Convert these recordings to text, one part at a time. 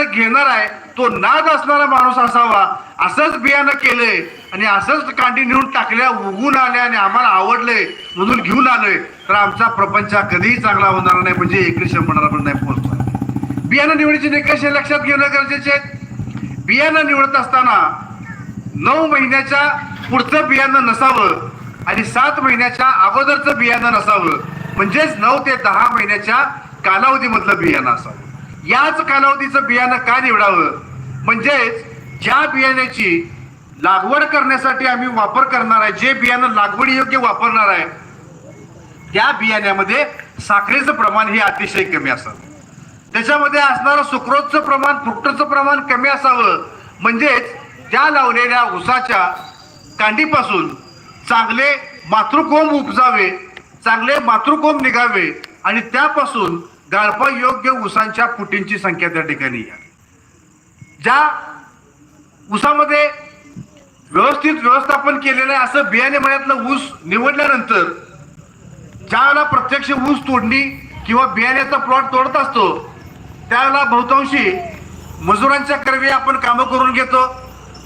बियाणं घेणार आहे तो नाद असणारा माणूस असावा असंच बियाणं केलंय आणि असंच कांडी नेऊन टाकल्या उगून आल्या आणि आम्हाला आवडलंय म्हणून घेऊन आलोय. तर आमचा प्रपंच कधीही चांगला होणार नाही म्हणजे एकरी शंभर पण नाही पोहोचणार. बियाणं निवडीचे निकष हे लक्षात घेणं गरजेचे आहे. बियाणं निवडत असताना नऊ महिन्याच्या पुढचं बियाणं नसावं आणि सात महिन्याच्या अगोदरचं बियाणं नसावं. म्हणजेच नऊ ते दहा महिन्याच्या कालावधीमधलं बियाणं असावं. याच कालावधीचं बियाणं का निवडावं? म्हणजेच ज्या बियाण्याची लागवड करण्यासाठी आम्ही वापर करणार आहे जे बियाणं लागवडी योग्य वापरणार आहे त्या बियाण्यामध्ये साखरेचं प्रमाण हे अतिशय कमी असावं. त्याच्यामध्ये असणारं सुक्रोजचं प्रमाण फ्रुक्टोजचं प्रमाण कमी असावं. म्हणजेच त्या लावलेल्या उसाच्या कांडीपासून चांगले मातृकोंब उपजावे चांगले मातृकोंब निघावे आणि त्यापासून गाळपा योग्य ऊसांच्या फुटींची संख्या त्या ठिकाणी आहे. ज्या ऊसामध्ये व्यवस्थित व्यवस्थापन केलेलं आहे असं बियाणे मळ्यातलं ऊस निवडल्यानंतर ज्यावेळेला प्रत्यक्ष ऊस तोडणी किंवा बियाण्याचा प्लॉट तोडत असतो त्यावेळेला बहुतांशी मजुरांच्या कर्वी आपण कामं करून घेतो.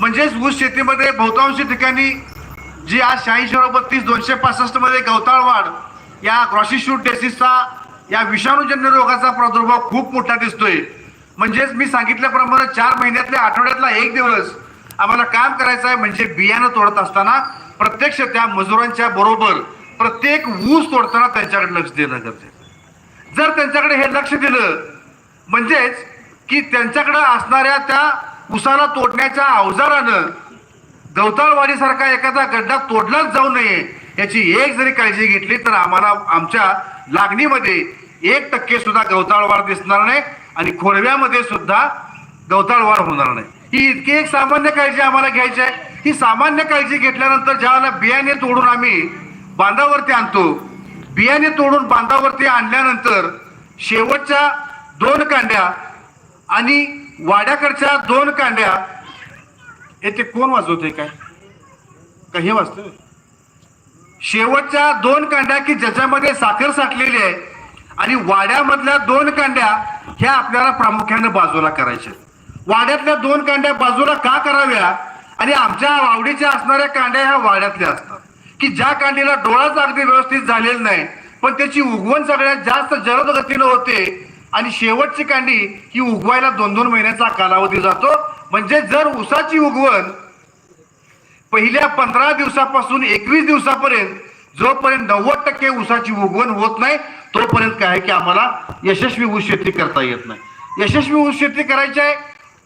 म्हणजेच ऊस शेतीमध्ये बहुतांशी ठिकाणी जी आज शहाऐंशी बत्तीस दोनशे पासष्टमध्ये गवताळ वाढ या क्रॉसिशूट डेसिसचा या विषाणूजन्य रोगाचा प्रादुर्भाव खूप मोठा दिसतोय म्हणजेच मी सांगितल्याप्रमाणे चार महिन्यातल्या आठवड्यातला एक दिवस आम्हाला काम करायचं आहे म्हणजे बियाणं तोडत असताना प्रत्यक्ष त्या मजुरांच्या बरोबर प्रत्येक ऊस तोडताना त्यांच्याकडे लक्ष देणं गरजेचं आहे. जर त्यांच्याकडे हे लक्ष दिलं म्हणजेच की त्यांच्याकडे असणाऱ्या त्या उसाला तोडण्याच्या अवजारानं गवताळवाडीसारखा एखादा गड्डा तोडलाच जाऊ नये याची एक जरी काळजी घेतली तर आम्हाला आमच्या लागणीमध्ये एक टक्के सुद्धा गवताळवाढ दिसणार नाही आणि खोडव्यामध्ये सुद्धा गवताळवाढ होणार नाही. ही इतकी एक सामान्य काळजी आम्हाला घ्यायची आहे. ही सामान्य काळजी घेतल्यानंतर ज्यावेळेला बियाणे तोडून आम्ही बांधावरती आणतो बियाणे तोडून बांधावरती आणल्यानंतर शेवटच्या दोन कांड्या आणि वाड्याकडच्या दोन कांड्या येथे कोण वाजवते काय? का हे वाजतंय? शेवटच्या दोन कांड्या की ज्याच्यामध्ये साखर साठलेली आहे आणि वाड्यामधल्या दोन कांड्या ह्या आपल्याला प्रामुख्याने बाजूला करायच्या वाड्यातल्या दोन कांड्या बाजूला का कराव्या? आणि आमच्या आवडीच्या असणाऱ्या कांड्या ह्या वाड्यातल्या असतात. की ज्या कांडीला डोळाच अगदी व्यवस्थित झालेला नाही पण त्याची उगवण सगळ्यात जास्त जलद गतीनं होते आणि शेवटची कांडी ही उगवायला दोन दोन महिन्याचा कालावधी जातो. म्हणजे जर उसाची उगवण पहिल्या पंधरा दिवसापासून एकवीस दिवसापर्यंत जोपर्यंत नव्वद टक्के ऊसाची उगवण होत नाही तोपर्यंत काय आहे की आम्हाला यशस्वी ऊस शेती करता येत नाही. यशस्वी ऊस शेती करायची आहे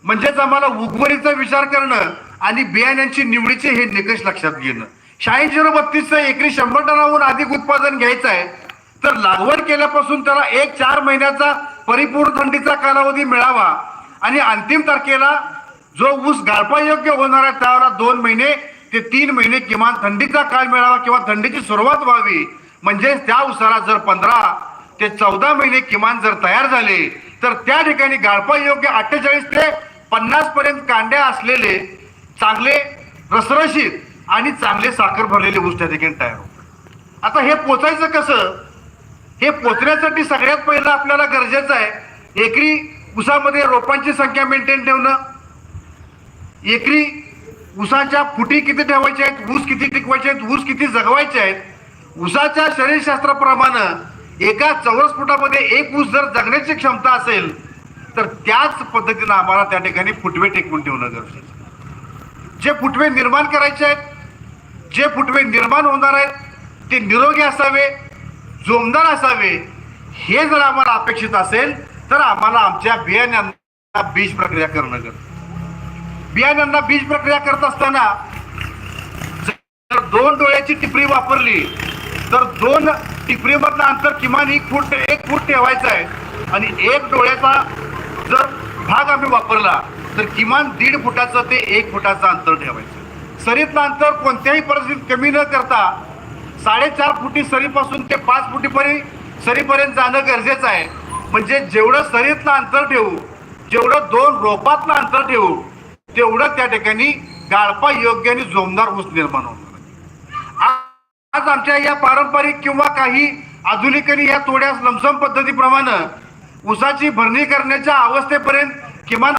म्हणजेच आम्हाला उगवणीचा विचार करणं आणि बियाण्यांची निवडीचे हे निकष लक्षात घेणं. शहाऐंशी झिरो बत्तीसचं एकरी शंभर टनाहून अधिक उत्पादन घ्यायचं आहे तर लागवड केल्यापासून त्याला एक चार महिन्याचा परिपूर्ण थंडीचा कालावधी मिळावा आणि अंतिम तारखेला जो ऊस गाळपायोग्य होणार आहे त्यावर दोन महिने ते तीन महिने किमान थंडीचा काळ मिळावा किंवा थंडीची सुरुवात व्हावी म्हणजेच त्या उसाला जर पंधरा ते चौदा महिने किमान जर तयार झाले तर त्या ठिकाणी गाळपायोग्य अठ्ठेचाळीस ते पन्नास पर्यंत कांड्या असलेले चांगले रसरशीत आणि चांगले साखर भरलेले ऊस त्या ठिकाणी तयार होतात. आता हे पोचायचं कसं? हे पोचण्यासाठी सगळ्यात पहिलं आपल्याला गरजेचं आहे एकरी उसामध्ये रोपांची संख्या मेंटेन ठेवणं. एकरी ऊसाच्या फुटी किती ठेवायच्या आहेत ऊस किती टिकवायचे आहेत ऊस किती जगवायचे आहेत ऊसाच्या शरीरशास्त्राप्रमाणे एका चौरस फुटामध्ये एक ऊस जर जगण्याची क्षमता असेल तर त्याच पद्धतीनं आम्हाला त्या ठिकाणी फुटवे टिकवून ठेवणं गरजेचं जे फुटवे निर्माण करायचे आहेत जे फुटवे निर्माण होणार आहेत ते निरोगी असावे जोमदार असावे हे जर आम्हाला अपेक्षित असेल तर आम्हाला आमच्या बियाण्यांना बीज प्रक्रिया करणं गरजेचं आहे. बियाण्यांना बीज प्रक्रिया करत असताना जर दोन डोळ्याची टिपरी वापरली तर दोन टिपरीमधलं अंतर किमान एक फूट एक फूट ठेवायचं आहे. आणि एक डोळ्याचा जर भाग आम्ही वापरला तर किमान दीड फुटाचं ते एक फुटाचं अंतर ठेवायचं. सरीतलं अंतर कोणत्याही परिस्थितीत कमी न करता साडेचार फुटी सरीपासून ते पाच फुटीपर्यंत सरीपर्यंत जाणं गरजेचं आहे. म्हणजे जेवढं सरीतलं अंतर ठेवू जेवढं दोन रोपातलं अंतर ठेवू तेवढं त्या ठिकाणी गाळपा योग्य आणि जोमदार ऊस निर्माण होणार आज आमच्या या पारंपरिक किंवा काही आधुनिकांनी या तोड्या लमसम पद्धतीप्रमाणे ऊसाची भरणी करण्याच्या अवस्थेपर्यंत किमान